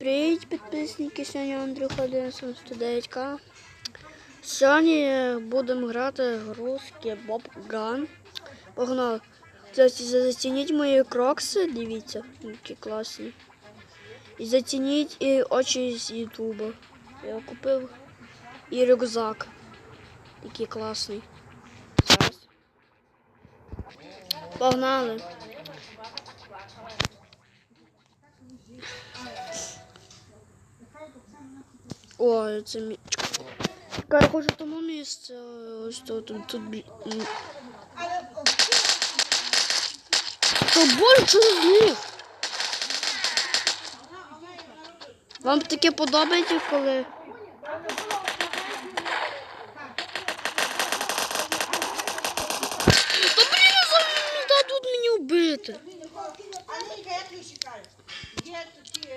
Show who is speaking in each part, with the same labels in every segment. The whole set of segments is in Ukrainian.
Speaker 1: Привіт, підписники! Сьогодні Андрюха 199к. Сьогодні будемо грати гру Bob Gun. Погнали. Зацініть мої крокси, дивіться, які класні. І зацініть і очі з Ютуба. Я купив. І рюкзак. Який класний. Зараз. Погнали. Ой, це мі... Чекай, я тому місце. Ось тут, тут, тут. Та більше них. Вам таке подобається, коли. Та блін, не дадуть мені вбити.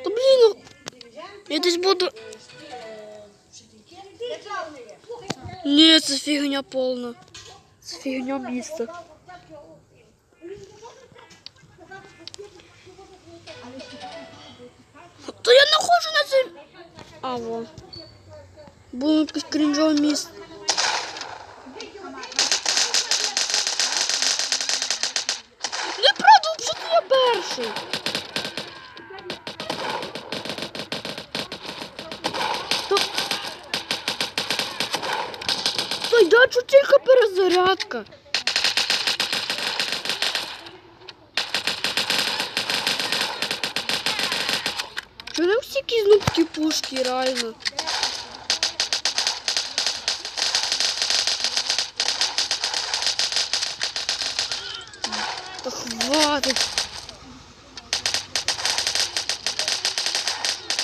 Speaker 1: Та блін, ну, я десь буду. Ні, це фігня повна. Це фігня місце. То я не ходжу на це. А, во. Було якесь крінжове місце. Неправда, взагалі я перший. Та я чу тільки перезарядка. Чого не всі якісь нубки пушки, реально? Та хватить.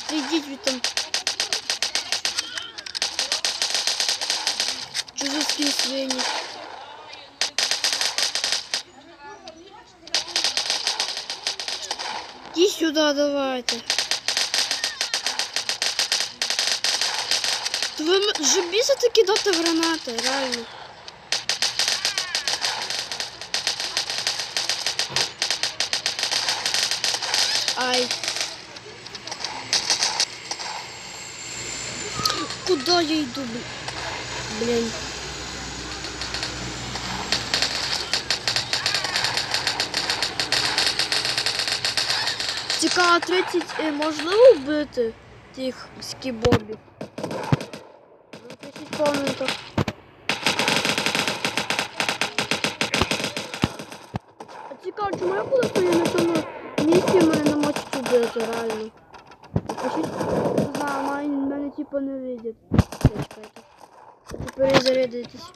Speaker 1: Та Йдіть від там. Чужицькі свині. Иди сюда, давайте. Та Ви м- вже бісите кидати гранати, реально. Ай. Куда я иду, блин? Цікаво, 30 е, можливо вбити тих скібобів? Напишіть в коментах. А цікаво, чому я коли стою на цьому місці, мене не можуть убити, реально. Напишіть, знаю, мене, типу не видять. Хочу перезарядитись.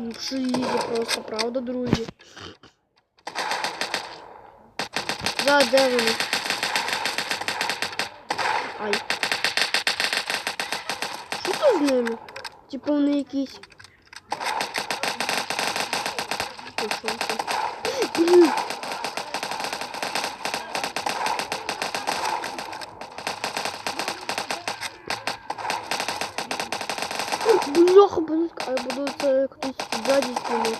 Speaker 1: Ну, Шиїзі просто, правда, друзі? Да, де вони? Ай. Що це з ними? Типу вони якісь. Бляха, пуск, а будут кто-то сзади стрелять.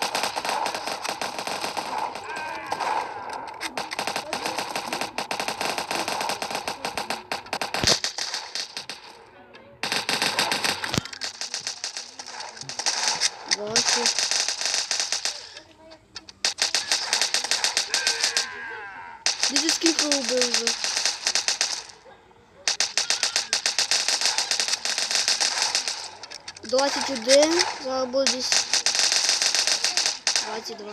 Speaker 1: Двадцать. Дядя сколько уже? 21, зараз буде десь 22.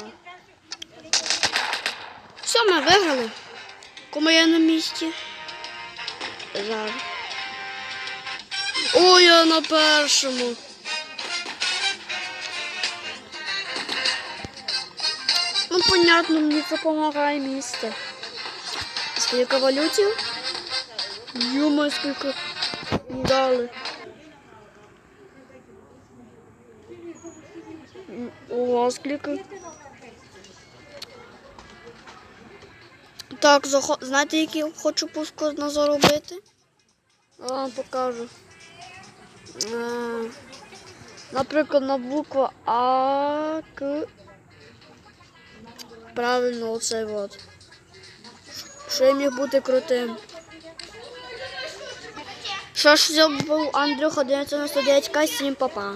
Speaker 1: Все, ми виграли. Кому я на місці? Зараз. О, я на першому. Ну, понятно, мені допомагає місце. Скільки валютів? Йома, скільки дали. Скільки. Так, захо... знаєте, який хочу пуску заробити? Я вам покажу. Е, Наприклад, на буква А, К, правильно оцей от. Що я міг бути крутим. Що ж, це був Андрюх 1199 К, 7 папа.